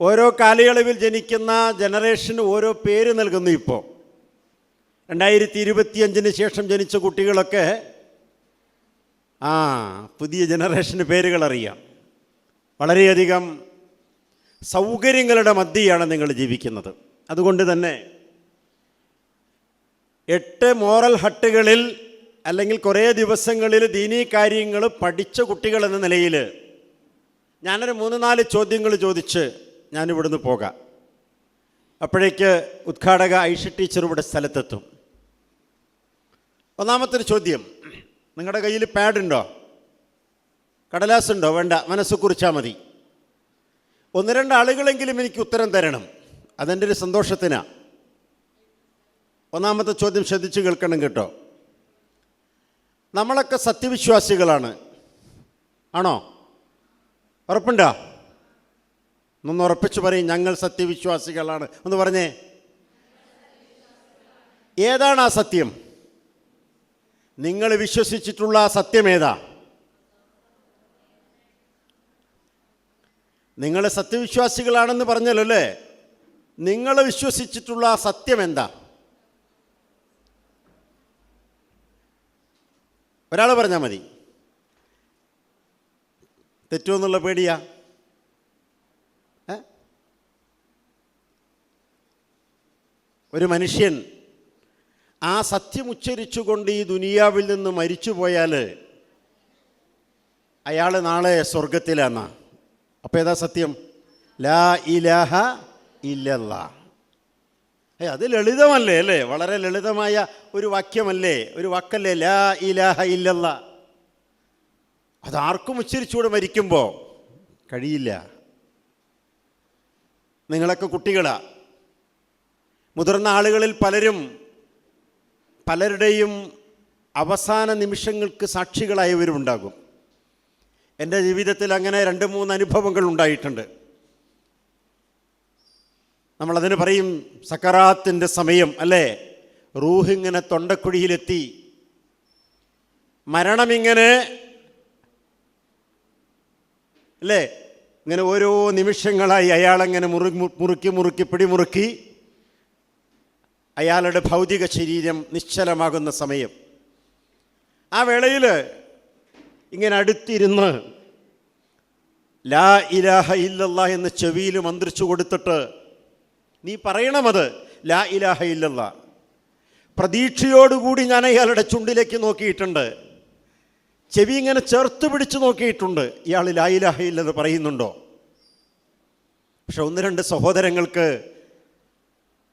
ഓരോ കാലയളവിൽ ജനിക്കുന്ന ജനറേഷന് ഓരോ പേര് നൽകുന്നു ഇപ്പോൾ രണ്ടായിരത്തി ഇരുപത്തിയഞ്ചിന് ശേഷം ജനിച്ച കുട്ടികളൊക്കെ ആ പുതിയ ജനറേഷന് പേരുകൾ അറിയാം. വളരെയധികം സൗകര്യങ്ങളുടെ മധ്യയാണ് നിങ്ങൾ ജീവിക്കുന്നത്. അതുകൊണ്ട് തന്നെ എട്ട് മോറൽ ഹട്ടുകളിൽ അല്ലെങ്കിൽ കുറേ ദിവസങ്ങളിൽ ദീനീ കാര്യങ്ങൾ പഠിച്ച കുട്ടികൾ എന്ന നിലയിൽ ഞാനൊരു മൂന്ന് നാല് ചോദ്യങ്ങൾ ചോദിച്ച് ഞാനിവിടുന്ന് പോകാം. അപ്പോഴേക്ക് ഉദ്ഘാടക ഐഷ ടീച്ചർ ഇവിടെ സ്ഥലത്തെത്തും. ഒന്നാമത്തൊരു ചോദ്യം. നിങ്ങളുടെ കയ്യിൽ പാഡുണ്ടോ കടലാസ് ഉണ്ടോ? വേണ്ട. മനസ്സ് കുറിച്ചാൽ മതി. ഒന്ന് രണ്ട് ആളുകളെങ്കിലും എനിക്ക് ഉത്തരം തരണം. അതെന്റെ ഒരു സന്തോഷത്തിനാണ് ഒന്നാമത്തെ ചോദ്യം ശ്രദ്ധിച്ച് കേൾക്കണം കേട്ടോ. നമ്മളൊക്കെ സത്യവിശ്വാസികളാണ്. ആണോ? ഉറപ്പുണ്ടോ? ഒന്ന് ഉറപ്പിച്ചു പറയും ഞങ്ങൾ സത്യവിശ്വാസികളാണ്. എന്ന് പറഞ്ഞേ. ഏതാണ് ആ സത്യം? നിങ്ങൾ വിശ്വസിച്ചിട്ടുള്ള ആ സത്യം ഏതാ? നിങ്ങൾ സത്യവിശ്വാസികളാണെന്ന് പറഞ്ഞല്ലോ അല്ലേ? നിങ്ങൾ വിശ്വസിച്ചിട്ടുള്ള ആ സത്യം എന്താ? ഒരാൾ പറഞ്ഞാൽ മതി. തെറ്റുമെന്നുള്ള പേടിയാ. ഒരു മനുഷ്യൻ ആ സത്യം ഉച്ചരിച്ചുകൊണ്ട് ഈ ദുനിയാവിൽ നിന്ന് മരിച്ചു പോയാൽ അയാൾ നാളെ സ്വർഗത്തിലാണ് അപ്പോൾ ഏതാ സത്യം? ലാ ഇലാഹ ഇല്ലല്ലാ. ഏ അത് ലളിതമല്ലേ അല്ലേ? വളരെ ലളിതമായ ഒരു വാക്യമല്ലേ? ഒരു വാക്കല്ലേ ലാ ഇലാഹ ഇല്ലല്ല. അതാർക്കും ഉച്ചരിച്ചുകൂടെ മരിക്കുമ്പോൾ കഴിയില്ല. നിങ്ങളൊക്കെ കുട്ടികളാ. മുതിർന്ന ആളുകളിൽ പലരും പലരുടെയും അവസാന നിമിഷങ്ങൾക്ക് സാക്ഷികളായവരുമുണ്ടാകും. എന്റെ ജീവിതത്തിൽ അങ്ങനെ രണ്ട് മൂന്ന് അനുഭവങ്ങൾ ഉണ്ടായിട്ടുണ്ട്. നമ്മളതിന് പറയും സക്കറാത്തിന്റെ സമയം അല്ലേ? റൂഹ് ഇങ്ങനെ തൊണ്ടക്കുഴിയിലെത്തി. മരണമിങ്ങനെ അല്ലേ? ഇങ്ങനെ ഓരോ നിമിഷങ്ങളായി അയാളങ്ങനെ മുറു മുറുക്കി മുറുക്കി പിടിമുറുക്കി അയാളുടെ ഭൗതിക ശരീരം നിശ്ചലമാകുന്ന സമയം. ആ വേളയിൽ ഇങ്ങനെ അടുത്തിരുന്ന് ലാ ഇലാഹ ഇല്ലല്ല എന്ന് ചെവിയിൽ മന്ത്രിച്ചു കൊടുത്തിട്ട് നീ പറയണമത് ലാ ഇലാഹ ഇല്ലല്ല പ്രതീക്ഷയോടുകൂടി ഞാൻ അയാളുടെ ചുണ്ടിലേക്ക് നോക്കിയിട്ടുണ്ട്. ചെവി ഇങ്ങനെ ചേർത്ത് പിടിച്ച് നോക്കിയിട്ടുണ്ട്. ഇയാൾ ലാ ഇലാഹ ഇല്ലെന്ന് പറയുന്നുണ്ടോ? പക്ഷെ ഒന്ന് രണ്ട് സഹോദരങ്ങൾക്ക്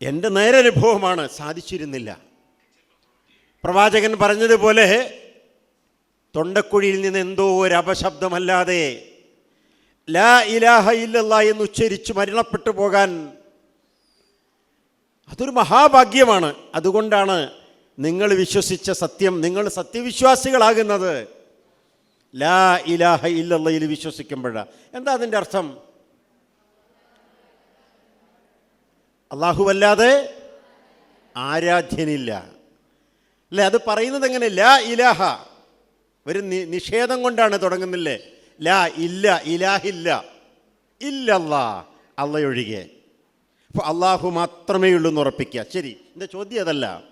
എന്റെ നേരനുഭവമാണ് സാധിച്ചിരുന്നില്ല. പ്രവാചകൻ പറഞ്ഞതുപോലെ തൊണ്ടക്കുഴിയിൽ നിന്ന് എന്തോ ഒരു അപശബ്ദമല്ലാതെ ലാ ഇലാഹ ഇല്ലല്ല എന്ന് ഉച്ചരിച്ച് മരണപ്പെട്ടു പോകാൻ അതൊരു മഹാഭാഗ്യമാണ്. അതുകൊണ്ടാണ് നിങ്ങൾ വിശ്വസിച്ച സത്യം നിങ്ങൾ സത്യവിശ്വാസികളാകുന്നത്. ലാ ഇലാഹ ഇല്ലല്ലയിൽ വിശ്വസിക്കുമ്പോഴാണ് എന്താ അതിന്റെ അർത്ഥം? അള്ളാഹുവല്ലാതെ ആരാധ്യനില്ല. അല്ലേ? അത് പറയുന്നത് എങ്ങനെ ലാ ഇലാഹ. ഒരു നിഷേധം കൊണ്ടാണ് തുടങ്ങുന്നില്ലേ? ലാ ഇല്ല ഇലാഹില്ല. ഇല്ലല്ലാ. അള്ളയൊഴികെ. അപ്പോൾ അള്ളാഹു മാത്രമേ ഉള്ളൂ എന്ന് ഉറപ്പിക്കുക. ശരി എന്റെ ചോദ്യം അതല്ല.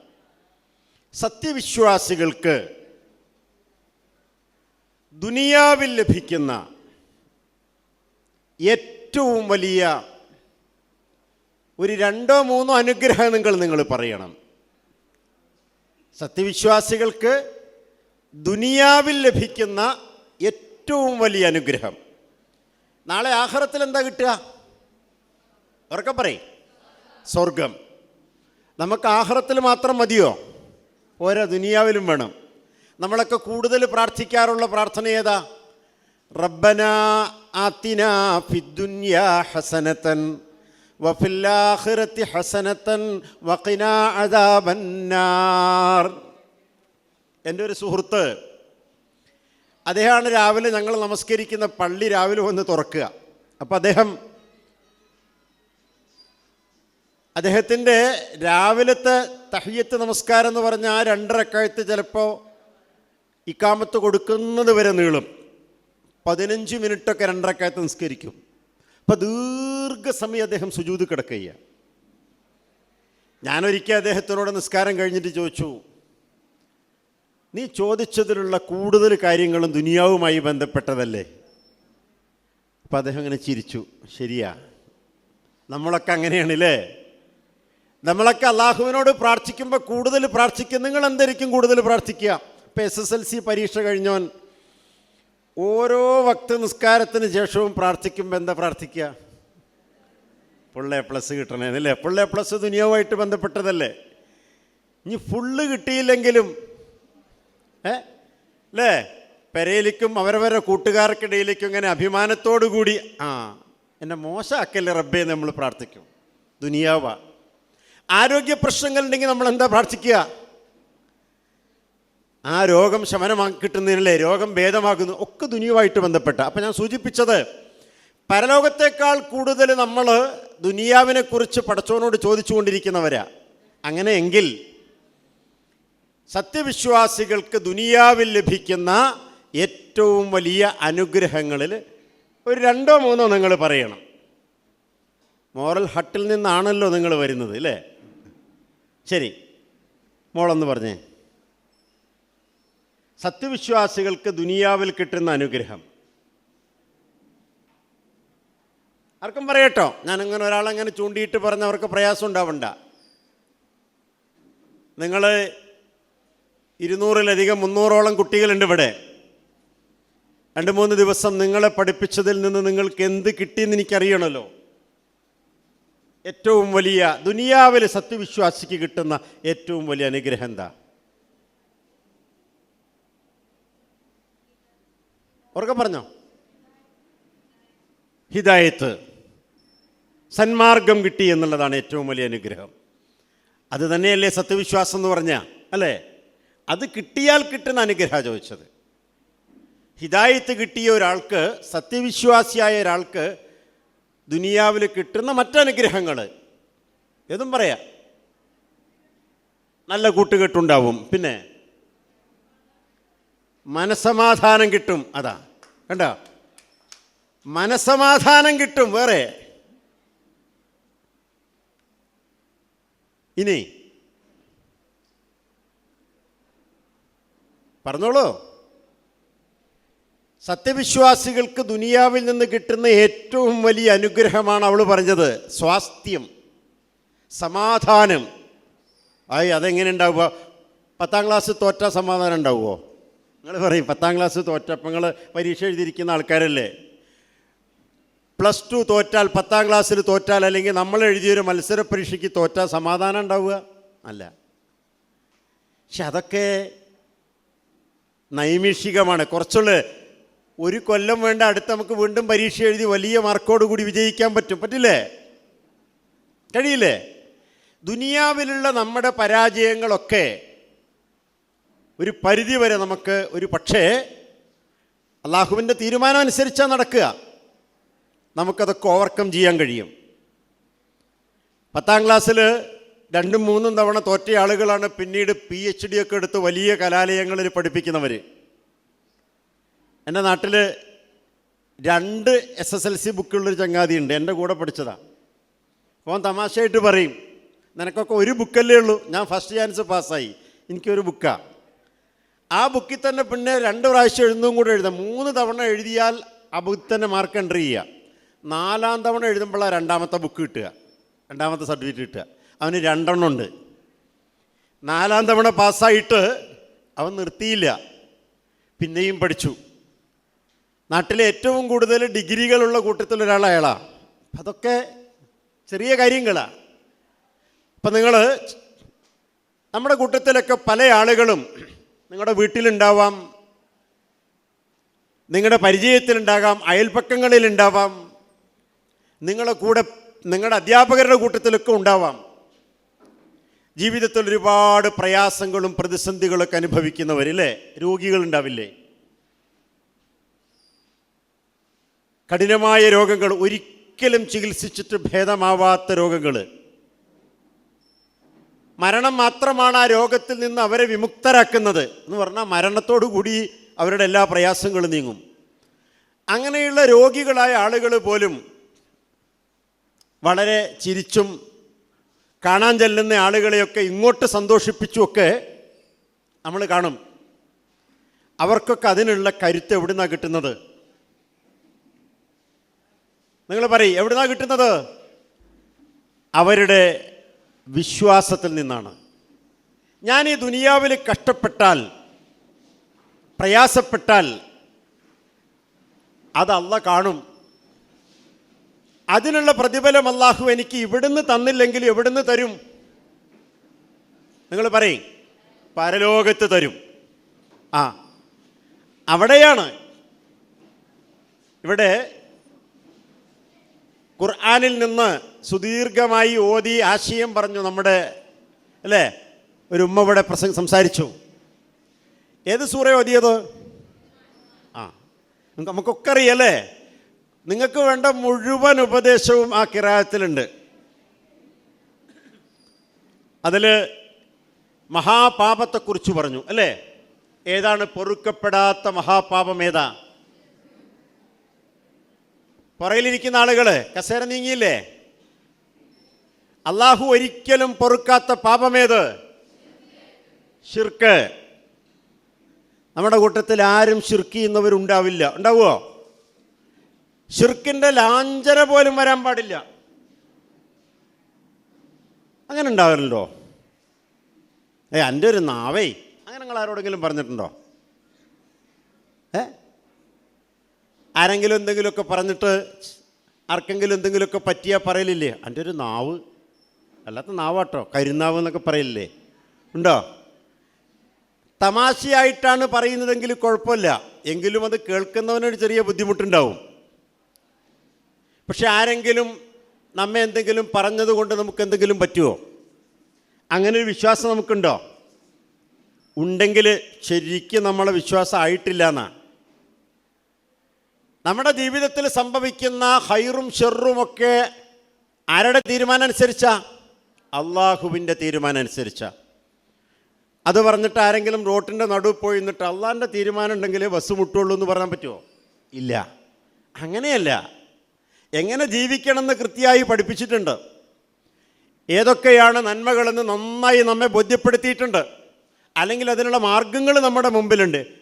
സത്യവിശ്വാസികൾക്ക് ദുനിയാവിൽ ലഭിക്കുന്ന ഏറ്റവും വലിയ ഒരു രണ്ടോ മൂന്നോ അനുഗ്രഹങ്ങൾ നിങ്ങൾ പറയണം. സത്യവിശ്വാസികൾക്ക് ദുനിയാവിൽ ലഭിക്കുന്ന ഏറ്റവും വലിയ അനുഗ്രഹം. നാളെ ആഹാരത്തിൽ എന്താ കിട്ടുക? ഉറക്കെ പറയും. സ്വർഗം നമുക്ക് ആഹാരത്തിൽ മാത്രം മതിയോ? ഓരോ ദുനിയാവിലും വേണം. നമ്മളൊക്കെ കൂടുതൽ പ്രാർത്ഥിക്കാറുള്ള പ്രാർത്ഥന ഏതാ? റബ്ബന ആത്തിന ഫിദ്ദുന്യ ഹസനത്തൻ വഫില്ലാഖിറത്തി ഹസനത്തൻ വഖിന അദാബന്നാർ. എന്റെ ഒരു സുഹൃത്ത് അദ്ദേഹമാണ് രാവിലെ ഞങ്ങൾ നമസ്കരിക്കുന്ന പള്ളി രാവിലെ വന്ന് തുറക്കുക. അപ്പം അദ്ദേഹം അദ്ദേഹത്തിന്റെ രാവിലത്തെ തഹ്യത്ത് നമസ്കാരം എന്ന് പറഞ്ഞാൽ ആ രണ്ടരക്കാഴ്ത്ത് ചിലപ്പോൾ ഇക്കാമത്ത് കൊടുക്കുന്നത് വരെ നീളും. പതിനഞ്ച് മിനിറ്റൊക്കെ രണ്ടരക്കാഴ്ത്ത് നിസ്കരിക്കും. അപ്പം ദീർഘസമയം അദ്ദേഹം സുജൂത് കിടക്കുക ഞാനൊരിക്കൽ അദ്ദേഹത്തിനോട് നിസ്കാരം കഴിഞ്ഞിട്ട് ചോദിച്ചു നീ ചോദിച്ചതിലുള്ള കൂടുതൽ കാര്യങ്ങളും ദുനിയാവുമായി ബന്ധപ്പെട്ടതല്ലേ? അപ്പം അദ്ദേഹം അങ്ങനെ ചിരിച്ചു ശരിയാ നമ്മളൊക്കെ അങ്ങനെയാണല്ലേ? നമ്മളൊക്കെ അള്ളാഹുവിനോട് പ്രാർത്ഥിക്കുമ്പോൾ കൂടുതൽ പ്രാർത്ഥിക്കും. നിങ്ങൾ എന്തായിരിക്കും കൂടുതൽ പ്രാർത്ഥിക്കുക? ഇപ്പം എസ് എസ് എൽ സി പരീക്ഷ കഴിഞ്ഞവൻ ഓരോ വക്ത നിസ്കാരത്തിന് ശേഷവും പ്രാർത്ഥിക്കുമ്പോൾ എന്താ പ്രാർത്ഥിക്കുക ഫുള്ള് എ പ്ലസ് കിട്ടണേന്നല്ലേ? ഫുള്ള് എ പ്ലസ് ദുനിയാവുമായിട്ട് ബന്ധപ്പെട്ടതല്ലേ? ഇനി ഫുള്ള് കിട്ടിയില്ലെങ്കിലും ഏ? അല്ലേ പെരയിലേക്കും അവരവരുടെ കൂട്ടുകാർക്കിടയിലേക്കും ഇങ്ങനെ അഭിമാനത്തോടു കൂടി ആ എന്നെ മോശമാക്കല്ലേ റബ്ബേ നമ്മൾ പ്രാർത്ഥിക്കും. ദുനിയാവ. ആരോഗ്യ പ്രശ്നങ്ങളുണ്ടെങ്കിൽ നമ്മൾ എന്താ പ്രാർത്ഥിക്കുക ആ രോഗം ശമനമാക്കി കിട്ടുന്നതിനല്ലേ രോഗം ഭേദമാകുന്നു ഒക്കെ ദുനിയുമായിട്ട് ബന്ധപ്പെട്ട. അപ്പം ഞാൻ സൂചിപ്പിച്ചത് പരലോകത്തേക്കാൾ കൂടുതൽ നമ്മൾ ദുനിയാവിനെക്കുറിച്ച് പടച്ചവനോട് ചോദിച്ചുകൊണ്ടിരിക്കുന്നവരാ. അങ്ങനെയെങ്കിൽ സത്യവിശ്വാസികൾക്ക് ദുനിയാവിൽ ലഭിക്കുന്ന ഏറ്റവും വലിയ അനുഗ്രഹങ്ങളിൽ ഒരു രണ്ടോ മൂന്നോ നിങ്ങൾ പറയണം. മോറൽ ഹട്ടിൽ നിന്നാണല്ലോ നിങ്ങൾ വരുന്നത് അല്ലേ ശരി മോളെന്ന് പറഞ്ഞേ. സത്യവിശ്വാസികൾക്ക് ദുനിയാവിൽ കിട്ടുന്ന അനുഗ്രഹം. ആർക്കും പറയട്ടോ? ഞാനിങ്ങനെ ഒരാളങ്ങനെ ചൂണ്ടിയിട്ട് പറഞ്ഞവർക്ക് പ്രയാസം ഉണ്ടാവണ്ട. നിങ്ങൾ ഇരുന്നൂറിലധികം മുന്നൂറോളം കുട്ടികളുണ്ട് ഇവിടെ. രണ്ട് മൂന്ന് ദിവസം നിങ്ങളെ പഠിപ്പിച്ചതിൽ നിന്ന് നിങ്ങൾക്ക് എന്ത് കിട്ടിയെന്ന് എനിക്കറിയണമല്ലോ ഏറ്റവും വലിയ ദുനിയാവിൽ സത്യവിശ്വാസിക്ക് കിട്ടുന്ന ഏറ്റവും വലിയ അനുഗ്രഹം എന്താ? ഉറക്കെ പറഞ്ഞോ? ഹിദായത്ത്. സന്മാർഗം കിട്ടി എന്നുള്ളതാണ് ഏറ്റവും വലിയ അനുഗ്രഹം. അത് തന്നെയല്ലേ സത്യവിശ്വാസം എന്ന് പറഞ്ഞ അല്ലേ? അത് കിട്ടിയാൽ കിട്ടുന്ന അനുഗ്രഹ ചോദിച്ചത്. ഹിദായത്ത് കിട്ടിയ ഒരാൾക്ക് സത്യവിശ്വാസിയായ ഒരാൾക്ക് ദുനിയാവിൽ കിട്ടുന്ന മറ്റനുഗ്രഹങ്ങൾ ഏതും പറയാം. നല്ല കൂട്ടുകെട്ടുണ്ടാവും. പിന്നെ മനസമാധാനം കിട്ടും. അതാ. കണ്ട? മനസമാധാനം കിട്ടും വേറെ. ഇനി പറഞ്ഞോളൂ. സത്യവിശ്വാസികൾക്ക് ദുനിയാവിൽ നിന്ന് കിട്ടുന്ന ഏറ്റവും വലിയ അനുഗ്രഹമാണ് അവൾ പറഞ്ഞത്. സ്വാസ്ഥ്യം സമാധാനം. ആയി അതെങ്ങനെ ഉണ്ടാവുക? പത്താം ക്ലാസ് തോറ്റ സമാധാനം ഉണ്ടാവുമോ നിങ്ങൾ പറയും പത്താം ക്ലാസ് തോറ്റപ്പങ്ങൾ പരീക്ഷ എഴുതിയിരിക്കുന്ന ആൾക്കാരല്ലേ? പ്ലസ് ടു തോറ്റാൽ പത്താം ക്ലാസ്സിൽ തോറ്റാൽ അല്ലെങ്കിൽ നമ്മൾ എഴുതിയൊരു മത്സര പരീക്ഷയ്ക്ക് തോറ്റാൽ സമാധാനം ഉണ്ടാവുക? അല്ല. പക്ഷെ അതൊക്കെ നൈമിഷികമാണ്. കുറച്ചുള്ള ഒരു കൊല്ലം വേണ്ട അടുത്ത് നമുക്ക് വീണ്ടും പരീക്ഷ എഴുതി വലിയ മാർക്കോട് കൂടി വിജയിക്കാൻ പറ്റും. പറ്റില്ലേ? കഴിയില്ലേ? ദുനിയാവിലുള്ള നമ്മുടെ പരാജയങ്ങളൊക്കെ ഒരു പരിധി വരെ നമുക്ക് ഒരു പക്ഷേ അള്ളാഹുവിന്റെ തീരുമാനം അനുസരിച്ചാണ് നടക്കുക. നമുക്കതൊക്കെ ഓവർകം ചെയ്യാൻ കഴിയും. പത്താം ക്ലാസ്സിൽ രണ്ടും മൂന്നും തവണ തോറ്റ ആളുകളാണ് പിന്നീട് പി എച്ച് ഡി ഒക്കെ എടുത്ത് വലിയ കലാലയങ്ങളിൽ പഠിപ്പിക്കുന്നവർ എന്റെ നാട്ടിൽ രണ്ട് എസ് എസ് എൽ സി ബുക്കുള്ളൊരു ചങ്ങാതി ഉണ്ട് എന്റെ കൂടെ പഠിച്ചതാണ് അപ്പോൾ തമാശയായിട്ട് പറയും നിനക്കൊക്കെ ഒരു ബുക്കല്ലേ ഉള്ളൂ. ഞാൻ ഫസ്റ്റ് ചാൻസ് പാസ്സായി എനിക്കൊരു ബുക്കാണ് ആ ബുക്കിൽ തന്നെ പിന്നെ രണ്ട് പ്രാവശ്യം എഴുതുന്നതും കൂടെ എഴുതാം. മൂന്ന് തവണ എഴുതിയാൽ ആ ബുക്കിൽ തന്നെ മാർക്ക് എൻട്രി ചെയ്യുക. നാലാം തവണ എഴുതുമ്പോഴാണ് രണ്ടാമത്തെ ബുക്ക് കിട്ടുക. രണ്ടാമത്തെ സർട്ടിഫിക്കറ്റ് കിട്ടുക. അവന് രണ്ടെണ്ണം ഉണ്ട്. നാലാം തവണ പാസ്സായിട്ട് അവൻ നിർത്തിയില്ല. പിന്നെയും പഠിച്ചു. നാട്ടിലെ ഏറ്റവും കൂടുതൽ ഡിഗ്രികളുള്ള കൂട്ടത്തിൽ ഒരാൾ അയാളാണ്. അതൊക്കെ ചെറിയ കാര്യങ്ങളാണ് അപ്പം നിങ്ങൾ നമ്മുടെ കൂട്ടത്തിലൊക്കെ പല ആളുകളും നിങ്ങളുടെ വീട്ടിലുണ്ടാവാം. നിങ്ങളുടെ പരിചയത്തിലുണ്ടാകാം അയൽപ്പക്കങ്ങളിലുണ്ടാവാം നിങ്ങളുടെ കൂടെ നിങ്ങളുടെ അധ്യാപകരുടെ കൂട്ടത്തിലൊക്കെ ഉണ്ടാവാം. ജീവിതത്തിൽ ഒരുപാട് പ്രയാസങ്ങളും പ്രതിസന്ധികളൊക്കെ അനുഭവിക്കുന്നവരില്ലേ രോഗികളുണ്ടാവില്ലേ? കഠിനമായ രോഗങ്ങൾ ഒരിക്കലും ചികിത്സിച്ചിട്ട് ഭേദമാവാത്ത രോഗങ്ങൾ. മരണം മാത്രമാണ് ആ രോഗത്തിൽ നിന്ന് അവരെ വിമുക്തരാക്കുന്നത് എന്ന് പറഞ്ഞാൽ മരണത്തോടു കൂടി അവരുടെ എല്ലാ പ്രയാസങ്ങളും നീങ്ങും. അങ്ങനെയുള്ള രോഗികളായ ആളുകൾ പോലും വളരെ ചിരിച്ചും കാണാൻ ചെല്ലുന്ന ആളുകളെയൊക്കെ ഇങ്ങോട്ട് സന്തോഷിപ്പിച്ചുമൊക്കെ നമ്മൾ കാണും. അവർക്കൊക്കെ അതിനുള്ള കരുത്ത് എവിടുന്നാണ് കിട്ടുന്നത്? നിങ്ങൾ പറയും എവിടുന്നാണ് കിട്ടുന്നത്? അവരുടെ വിശ്വാസത്തിൽ നിന്നാണ്. ഞാൻ ഈ ദുനിയാവിൽ കഷ്ടപ്പെട്ടാൽ പ്രയാസപ്പെട്ടാൽ അത് അല്ല കാണും. അതിനുള്ള പ്രതിഫലം അള്ളാഹു എനിക്ക് ഇവിടുന്ന് തന്നില്ലെങ്കിൽ എവിടുന്ന് തരും? നിങ്ങൾ പറയും പരലോകത്ത് തരും. ആ അവിടെയാണ്. ഇവിടെ ഖുർആാനിൽ നിന്ന് സുദീർഘമായി ഓതി ആശയം പറഞ്ഞു നമ്മുടെ അല്ലേ? ഒരു ഉമ്മ ഇവിടെ പ്രസംഗം സംസാരിച്ചു. ഏത് സൂറ ഓതിയത്? ആ നമുക്ക് നമുക്കൊക്കെ അറിയല്ലേ നിങ്ങൾക്ക് വേണ്ട മുഴുവൻ ഉപദേശവും ആ കിരായത്തിലുണ്ട് അതിൽ മഹാപാപത്തെക്കുറിച്ച് പറഞ്ഞു അല്ലേ? ഏതാണ് പൊറുക്കപ്പെടാത്ത മഹാപാപം ഏതാ? പുറയിലിരിക്കുന്ന ആളുകൾ കസേര നീങ്ങിയില്ലേ? അള്ളാഹു ഒരിക്കലും പൊറുക്കാത്ത പാപമേത്? ഷിർക്ക് നമ്മുടെ കൂട്ടത്തിൽ ആരും ഷിർക്ക് ചെയ്യുന്നവരുണ്ടാവില്ല. ഉണ്ടാവുമോ ഷിർക്കിന്റെ ലാഞ്ചന പോലും വരാൻ പാടില്ല. അങ്ങനെ ഉണ്ടാവില്ലല്ലോ ഏ എന്റെ ഒരു നാവേ. അങ്ങനെ നിങ്ങൾ ആരോടെങ്കിലും പറഞ്ഞിട്ടുണ്ടോ? ഏ? ആരെങ്കിലും എന്തെങ്കിലുമൊക്കെ പറഞ്ഞിട്ട് ആർക്കെങ്കിലും എന്തെങ്കിലുമൊക്കെ പറ്റിയാൽ പറയലില്ലേ? എന്റെ ഒരു നാവ്. അല്ലാത്ത നാവാട്ടോ കരുനാവ് എന്നൊക്കെ പറയില്ലേ ഉണ്ടോ? തമാശയായിട്ടാണ് പറയുന്നതെങ്കിൽ കുഴപ്പമില്ല. എങ്കിലും അത് കേൾക്കുന്നവനൊരു ചെറിയ ബുദ്ധിമുട്ടുണ്ടാവും. പക്ഷെ ആരെങ്കിലും നമ്മെ എന്തെങ്കിലും പറഞ്ഞതുകൊണ്ട് നമുക്ക് എന്തെങ്കിലും പറ്റുമോ അങ്ങനെ ഒരു വിശ്വാസം നമുക്കുണ്ടോ? ഉണ്ടെങ്കിൽ ശരിക്കും നമ്മളെ വിശ്വാസം ആയിട്ടില്ല എന്നാണ് നമ്മുടെ ജീവിതത്തിൽ സംഭവിക്കുന്ന ഹൈറും ഷെറുമൊക്കെ ആരുടെ തീരുമാനം അനുസരിച്ചാ അള്ളാഹുവിന്റെ തീരുമാനം അനുസരിച്ചാ അത് പറഞ്ഞിട്ട് ആരെങ്കിലും റോട്ടിന്റെ നടുവ് പോയി നിന്നിട്ട് അള്ളാഹിന്റെ തീരുമാനം ഉണ്ടെങ്കിലേ ബസ് മുട്ടുള്ളൂ എന്ന് പറയാൻ പറ്റുമോ ഇല്ല. അങ്ങനെയല്ല. എങ്ങനെ ജീവിക്കണമെന്ന് കൃത്യമായി പഠിപ്പിച്ചിട്ടുണ്ട്. ഏതൊക്കെയാണ് നന്മകളെന്ന് നന്നായി നമ്മെ ബോധ്യപ്പെടുത്തിയിട്ടുണ്ട്. അല്ലെങ്കിൽ അതിനുള്ള മാർഗങ്ങൾ നമ്മുടെ മുമ്പിലുണ്ട്.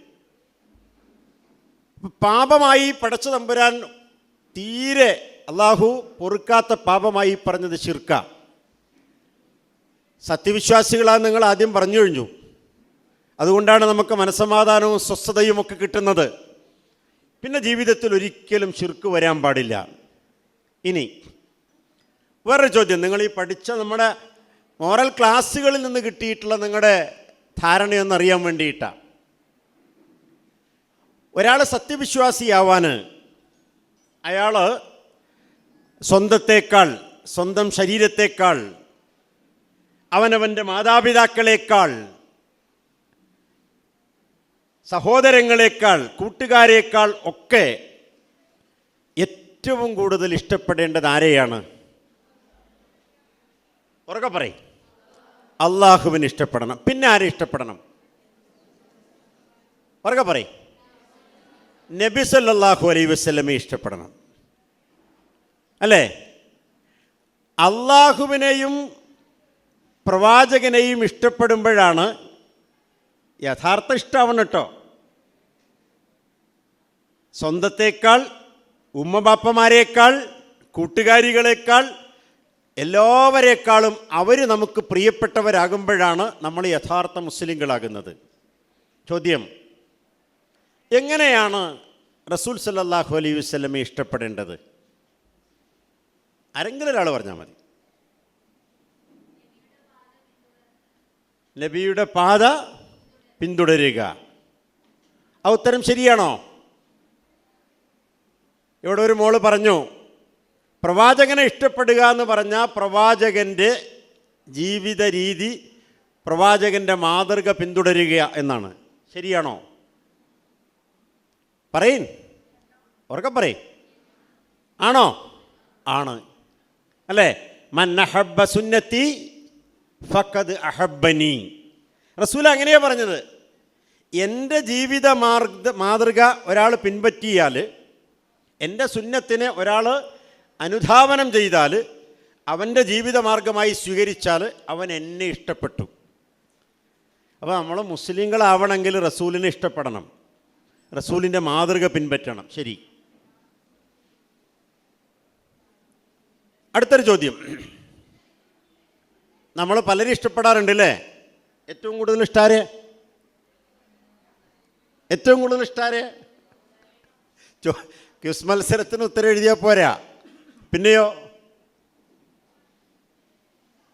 പാപമായി പടച്ച തമ്പുരാൻ തീരെ അള്ളാഹു പൊറുക്കാത്ത പാപമായി പറഞ്ഞത് ശിർക്ക. സത്യവിശ്വാസികളാണ് നിങ്ങൾ ആദ്യം പറഞ്ഞു കഴിഞ്ഞു. അതുകൊണ്ടാണ് നമുക്ക് മനസ്സമാധാനവും സ്വസ്ഥതയും ഒക്കെ കിട്ടുന്നത്. പിന്നെ ജീവിതത്തിൽ ഒരിക്കലും ശിർക്ക് വരാൻ പാടില്ല. ഇനി വേറൊരു ചോദ്യം. നിങ്ങൾ ഈ പഠിച്ച നമ്മുടെ മോറൽ ക്ലാസ്സുകളിൽ നിന്ന് കിട്ടിയിട്ടുള്ള നിങ്ങളുടെ ധാരണയൊന്നറിയാൻ വേണ്ടിയിട്ടാണ്. ഒരാൾ സത്യവിശ്വാസിയാവാൻ അയാൾ സ്വന്തത്തേക്കാൾ സ്വന്തം ശരീരത്തേക്കാൾ അവനവന്റെ മാതാപിതാക്കളേക്കാൾ സഹോദരങ്ങളെക്കാൾ കൂട്ടുകാരേക്കാൾ ഒക്കെ ഏറ്റവും കൂടുതൽ ഇഷ്ടപ്പെടേണ്ടത് ആരെയാണ്? ഉറക്കെ പറയും. അള്ളാഹുവിന് ഇഷ്ടപ്പെടണം. പിന്നെ ആരെ ഇഷ്ടപ്പെടണം? ഉറക്കെ പറയും. നബി സല്ലല്ലാഹു അലൈഹി വസ്ലമെ ഇഷ്ടപ്പെടണം. അല്ലേ? അള്ളാഹുവിനെയും പ്രവാചകനെയും ഇഷ്ടപ്പെടുമ്പോഴാണ് യഥാർത്ഥ ഇഷ്ടമാവണം കേട്ടോ സ്വന്തത്തേക്കാൾ ഉമ്മബാപ്പമാരേക്കാൾ കൂട്ടുകാരികളേക്കാൾ എല്ലാവരേക്കാളും അവർ നമുക്ക് പ്രിയപ്പെട്ടവരാകുമ്പോഴാണ് നമ്മൾ യഥാർത്ഥ മുസ്ലിങ്ങളാകുന്നത്. ചോദ്യം എങ്ങനെയാണ് റസൂൽ സല്ലാഹു അലൈ വസ്ലമെ ഇഷ്ടപ്പെടേണ്ടത്? ആരെങ്കിലും ഒരാൾ പറഞ്ഞാൽ മതി. നബിയുടെ പാത പിന്തുടരുക. ആ ഉത്തരം ശരിയാണോ? ഇവിടെ ഒരു മോൾ പറഞ്ഞു പ്രവാചകനെ ഇഷ്ടപ്പെടുക എന്ന് പറഞ്ഞാൽ പ്രവാചകന്റെ ജീവിത രീതി പ്രവാചകന്റെ മാതൃക പിന്തുടരുക എന്നാണ്. ശരിയാണോ? പറയിൻ ഉറക്കം പറയും. ആണോ? ആണ്. അല്ലേ? മന്നഹബ സുന്നത്തി ഫക്കത് അഹബനി റസൂൽ അങ്ങനെയാ പറഞ്ഞത്. എന്റെ ജീവിത മാർഗ മാതൃക ഒരാൾ പിൻപറ്റിയാൽ എന്റെ സുന്നത്തിനെ ഒരാൾ അനുധാവനം ചെയ്താൽ അവന്റെ ജീവിത മാർഗമായി സ്വീകരിച്ചാൽ അവൻ എന്നെ ഇഷ്ടപ്പെട്ടു. അപ്പോൾ നമ്മൾ മുസ്ലിങ്ങളാവണമെങ്കിൽ റസൂലിനെ ഇഷ്ടപ്പെടണം. റസൂലിന്റെ മാതൃക പിൻപറ്റണം. ശരി. അടുത്തൊരു ചോദ്യം. നമ്മൾ പലരും ഇഷ്ടപ്പെടാറുണ്ട് അല്ലേ ഏറ്റവും കൂടുതൽ ഇഷ്ടാര്? ഏറ്റവും കൂടുതൽ ഇഷ്ടാര്? ക്യൂസ് മത്സരത്തിന് ഉത്തരം എഴുതിയാൽ പോരാ. പിന്നെയോ?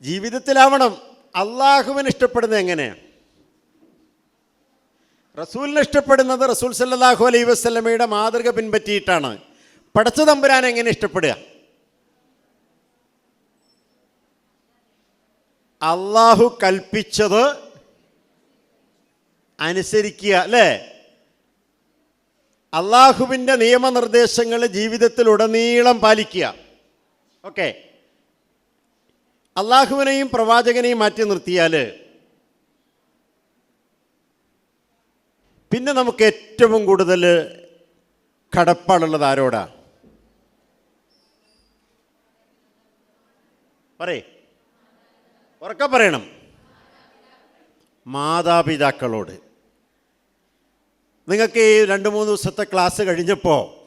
ജീവിതത്തിലാവണം. അള്ളാഹുവിന് ഇഷ്ടപ്പെടുന്നത് എങ്ങനെയാണ് റസൂലിനെ ഇഷ്ടപ്പെടുന്നത് റസൂൽ സല്ലാഹു അലൈ വസ്ലമയുടെ മാതൃക പിൻപറ്റിയിട്ടാണ്. പടച്ച തമ്പുരാൻ എങ്ങനെ ഇഷ്ടപ്പെടുക? അള്ളാഹു കൽപ്പിച്ചത് അനുസരിക്കുക അല്ലേ? അള്ളാഹുവിന്റെ നിയമനിർദ്ദേശങ്ങൾ ജീവിതത്തിലുടനീളം പാലിക്കുക. ഓക്കെ. അള്ളാഹുവിനെയും പ്രവാചകനെയും മാറ്റി നിർത്തിയാൽ പിന്നെ നമുക്ക് ഏറ്റവും കൂടുതൽ കടപ്പാടുള്ളത് ആരോടാ? പറയേ. ഉറക്ക പറയണം. മാതാപിതാക്കളോട്. നിങ്ങൾക്ക് ഈ രണ്ട് മൂന്ന് ദിവസത്തെ ക്ലാസ് കഴിഞ്ഞപ്പോൾ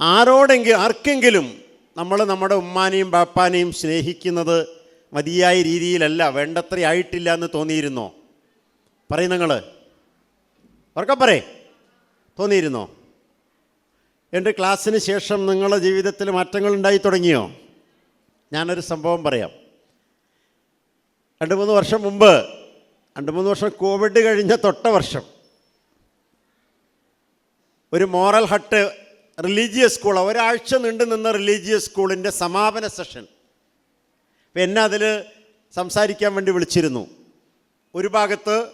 ആരോടെങ്കിലും ആർക്കെങ്കിലും നമ്മൾ നമ്മുടെ ഉമ്മാനെയും ബാപ്പാനെയും സ്നേഹിക്കുന്നത് മതിയായ രീതിയിലല്ല വേണ്ടത്ര ആയിട്ടില്ല എന്ന് തോന്നിയിരുന്നോ? പറയും നിങ്ങൾ ഉറക്കം പറയേ. തോന്നിയിരുന്നോ? എന്റെ ക്ലാസ്സിന് ശേഷം നിങ്ങളുടെ ജീവിതത്തിൽ മാറ്റങ്ങൾ ഉണ്ടായി തുടങ്ങിയോ? ഞാനൊരു സംഭവം പറയാം. രണ്ട് മൂന്ന് വർഷം മുമ്പ് രണ്ട് മൂന്ന് വർഷം കോവിഡ് കഴിഞ്ഞ തൊട്ട വർഷം ഒരു മോറൽ ഹട്ട് റിലീജിയസ് സ്കൂൾ ഒരാഴ്ച നീണ്ടു നിന്ന റിലീജിയസ് സ്കൂളിന്റെ സമാപന സെഷൻ അപ്പം എന്നെ അതിൽ സംസാരിക്കാൻ വേണ്ടി വിളിച്ചിരുന്നു. ഒരു ഭാഗത്ത്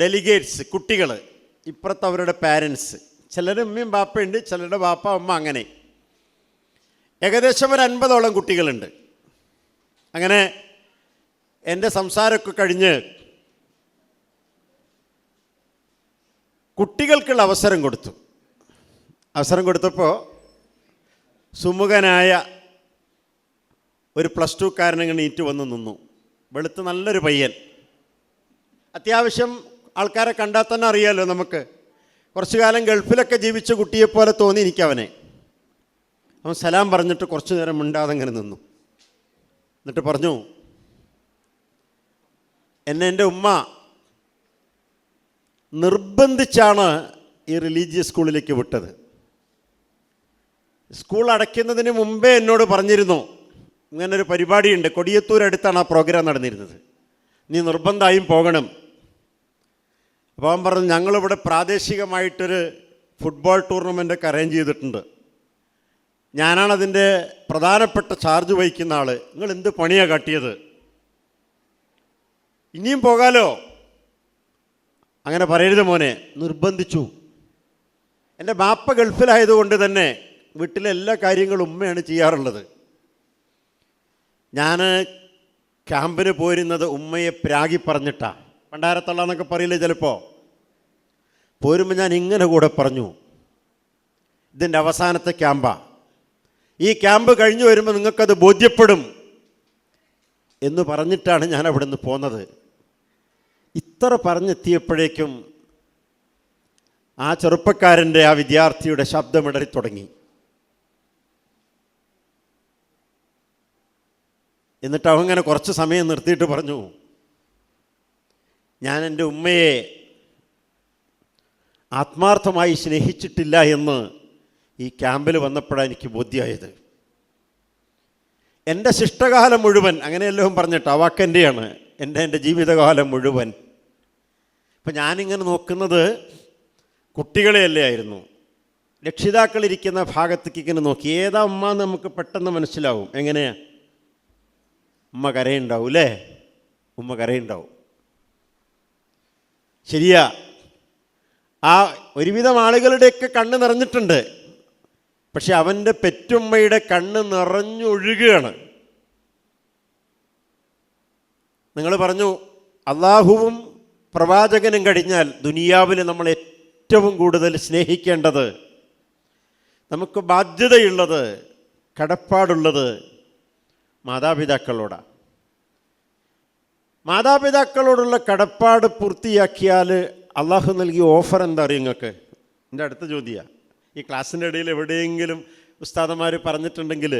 ഡെലിഗേറ്റ്സ് കുട്ടികൾ ഇപ്പുറത്ത് അവരുടെ പാരൻസ് ചിലരുടെ ഉമ്മയും ബാപ്പയുണ്ട് ചിലരുടെ ബാപ്പ അമ്മ അങ്ങനെ. ഏകദേശം ഒരു അൻപതോളം കുട്ടികളുണ്ട്. അങ്ങനെ എന്റെ സംസാരമൊക്കെ കഴിഞ്ഞ് കുട്ടികൾക്കുള്ള അവസരം കൊടുത്തു. അവസരം കൊടുത്തപ്പോൾ സുമുഖനായ ഒരു പ്ലസ് ടുക്കാരനങ്ങ് നീറ്റ് വന്ന് നിന്നു. വെളുത്ത് നല്ലൊരു പയ്യൻ. അത്യാവശ്യം ആൾക്കാരെ കണ്ടാൽ തന്നെ അറിയാമല്ലോ നമുക്ക്. കുറച്ചു കാലം ഗൾഫിലൊക്കെ ജീവിച്ച കുട്ടിയെപ്പോലെ തോന്നി എനിക്കവനെ അവൻ സലാം പറഞ്ഞിട്ട് കുറച്ചു നേരം മിണ്ടാതെ അങ്ങനെ നിന്നു. എന്നിട്ട് പറഞ്ഞു എന്നെ എന്റെ ഉമ്മ നിർബന്ധിച്ചാണ് ഈ റിലീജിയസ് സ്കൂളിലേക്ക് വിട്ടത്. സ്കൂൾ അടയ്ക്കുന്നതിന് മുമ്പേ എന്നോട് പറഞ്ഞിരുന്നു ഇങ്ങനൊരു പരിപാടിയുണ്ട്. കൊടിയത്തൂർ അടുത്താണ് ആ പ്രോഗ്രാം നടന്നിരുന്നത്. നീ നിർബന്ധമായും പോകണം. അപ്പോൾ അവൻ പറഞ്ഞു ഞങ്ങളിവിടെ പ്രാദേശികമായിട്ടൊരു ഫുട്ബോൾ ടൂർണമെന്റൊക്കെ അറേഞ്ച് ചെയ്തിട്ടുണ്ട്. ഞാനാണ് അതിന്റെ പ്രധാനപ്പെട്ട ചാർജ് വഹിക്കുന്ന ആൾ നിങ്ങൾ എന്ത് പണിയാണ് കാട്ടിയത്? ഇനിയും പോകാലോ? അങ്ങനെ പറയരുത് മോനെ. നിർബന്ധിച്ചു. എന്റെ ബാപ്പ ഗൾഫിലായതുകൊണ്ട് തന്നെ വീട്ടിലെ എല്ലാ കാര്യങ്ങളും ഉമ്മയാണ് ചെയ്യാറുള്ളത്. ഞാൻ ക്യാമ്പിന് പോരുന്നത് ഉമ്മയെ പ്രാഗി പറഞ്ഞിട്ടാണ് പണ്ടാരത്തള്ള എന്നൊക്കെ പറയില്ലേ ചിലപ്പോൾ പോരുമ്പോൾ ഞാൻ ഇങ്ങനെ കൂടെ പറഞ്ഞു ഇതിന്റെ അവസാനത്തെ ക്യാമ്പാ. ഈ ക്യാമ്പ് കഴിഞ്ഞു വരുമ്പോൾ നിങ്ങൾക്കത് ബോധ്യപ്പെടും. എന്ന് പറഞ്ഞിട്ടാണ് ഞാൻ അവിടെ നിന്ന് പോന്നത്. ഇത്ര പറഞ്ഞെത്തിയപ്പോഴേക്കും ആ ചെറുപ്പക്കാരന്റെ ആ വിദ്യാർത്ഥിയുടെ ശബ്ദമിടറി തുടങ്ങി എന്നിട്ട് അവങ്ങനെ കുറച്ച് സമയം നിർത്തിയിട്ട് പറഞ്ഞു ഞാൻ എന്റെ ഉമ്മയെ ആത്മാർത്ഥമായി സ്നേഹിച്ചിട്ടില്ല എന്ന് ഈ ക്യാമ്പിൽ വന്നപ്പോഴാണ് എനിക്ക് ബോധ്യമായത്. എന്റെ ശിഷ്ടകാലം മുഴുവൻ അങ്ങനെയല്ലോ പറഞ്ഞിട്ട് ആ എന്റെ എന്റെ ജീവിതകാലം മുഴുവൻ. ഇപ്പം ഞാനിങ്ങനെ നോക്കുന്നത് കുട്ടികളെയല്ലേ ആയിരുന്നു. രക്ഷിതാക്കളിരിക്കുന്ന ഭാഗത്തേക്ക് ഇങ്ങനെ നോക്കി ഏതാ ഉമ്മ നമുക്ക് പെട്ടെന്ന് മനസ്സിലാവും. എങ്ങനെയാ? ഉമ്മ കരയുണ്ടാവും അല്ലേ ഉമ്മ കരയുണ്ടാവും ശരിയാ. ആ ഒരുവിധം ആളുകളുടെയൊക്കെ കണ്ണ് നിറഞ്ഞിട്ടുണ്ട്. പക്ഷെ അവന്റെ പെറ്റുമ്മയുടെ കണ്ണ് നിറഞ്ഞൊഴുകുകയാണ് നിങ്ങൾ പറഞ്ഞു അള്ളാഹുവും പ്രവാചകനും കഴിഞ്ഞാൽ ദുനിയാവിൽ നമ്മൾ ഏറ്റവും കൂടുതൽ സ്നേഹിക്കേണ്ടത് നമുക്ക് ബാധ്യതയുള്ളത് കടപ്പാടുള്ളത് മാതാപിതാക്കളോടാണ് മാതാപിതാക്കളോടുള്ള കടപ്പാട് പൂർത്തിയാക്കിയാൽ അള്ളാഹു നൽകിയ ഓഫർ എന്താ അറിയും നിങ്ങൾക്ക് എന്റെ അടുത്ത ചോദ്യമാണ് ഈ ക്ലാസ്സിന്റെ ഇടയിൽ എവിടെയെങ്കിലും ഉസ്താദന്മാർ പറഞ്ഞിട്ടുണ്ടെങ്കിൽ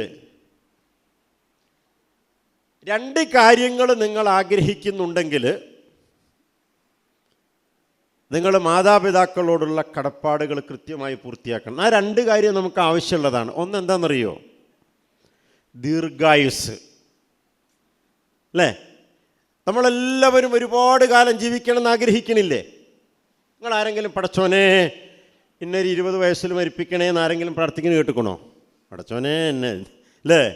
രണ്ട് കാര്യങ്ങൾ നിങ്ങൾ ആഗ്രഹിക്കുന്നുണ്ടെങ്കിൽ നിങ്ങൾ മാതാപിതാക്കളോടുള്ള കടപ്പാടുകൾ കൃത്യമായി പൂർത്തിയാക്കണം. ആ രണ്ട് കാര്യം നമുക്ക് ആവശ്യമുള്ളതാണ്. ഒന്ന് എന്താണെന്നറിയോ ദീർഘായുസ്. അല്ലേ? നമ്മളെല്ലാവരും ഒരുപാട് കാലം ജീവിക്കണം എന്ന് ആഗ്രഹിക്കണില്ലേ നിങ്ങൾ ആരെങ്കിലും പടച്ചോനെ ഇന്നൊരു ഇരുപത് വയസ്സിൽ മരിപ്പിക്കണേ എന്ന് ആരെങ്കിലും പ്രാർത്ഥിക്കുന്ന കേട്ടുക്കണോ? പടച്ചോനെ എന്നെ അല്ലേ?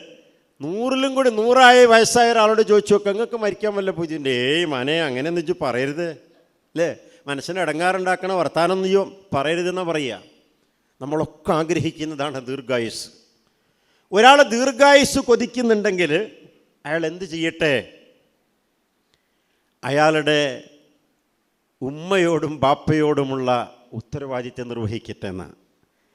നൂറിലും കൂടി നൂറായ വയസ്സായ ഒരാളോട് ചോദിച്ചു നോക്കുക നിങ്ങൾക്ക് മരിക്കാൻ വല്ല പൂജന്റെ ഏയ് മനെ അങ്ങനെ എന്ന് വെച്ച് പറയരുത്. അല്ലേ? മനസ്സിന് ഇടങ്ങാറുണ്ടാക്കണ വർത്താനം നീയോ പറയരുതെന്നാണ് പറയുക. നമ്മളൊക്കെ ആഗ്രഹിക്കുന്നതാണ് ദീർഘായുസ്. ഒരാൾ ദീർഘായുസ് കൊതിക്കുന്നുണ്ടെങ്കിൽ അയാൾ എന്ത് ചെയ്യട്ടെ? അയാളുടെ ഉമ്മയോടും ബാപ്പയോടുമുള്ള ഉത്തരവാദിത്വം നിർവഹിക്കട്ടെ എന്ന്.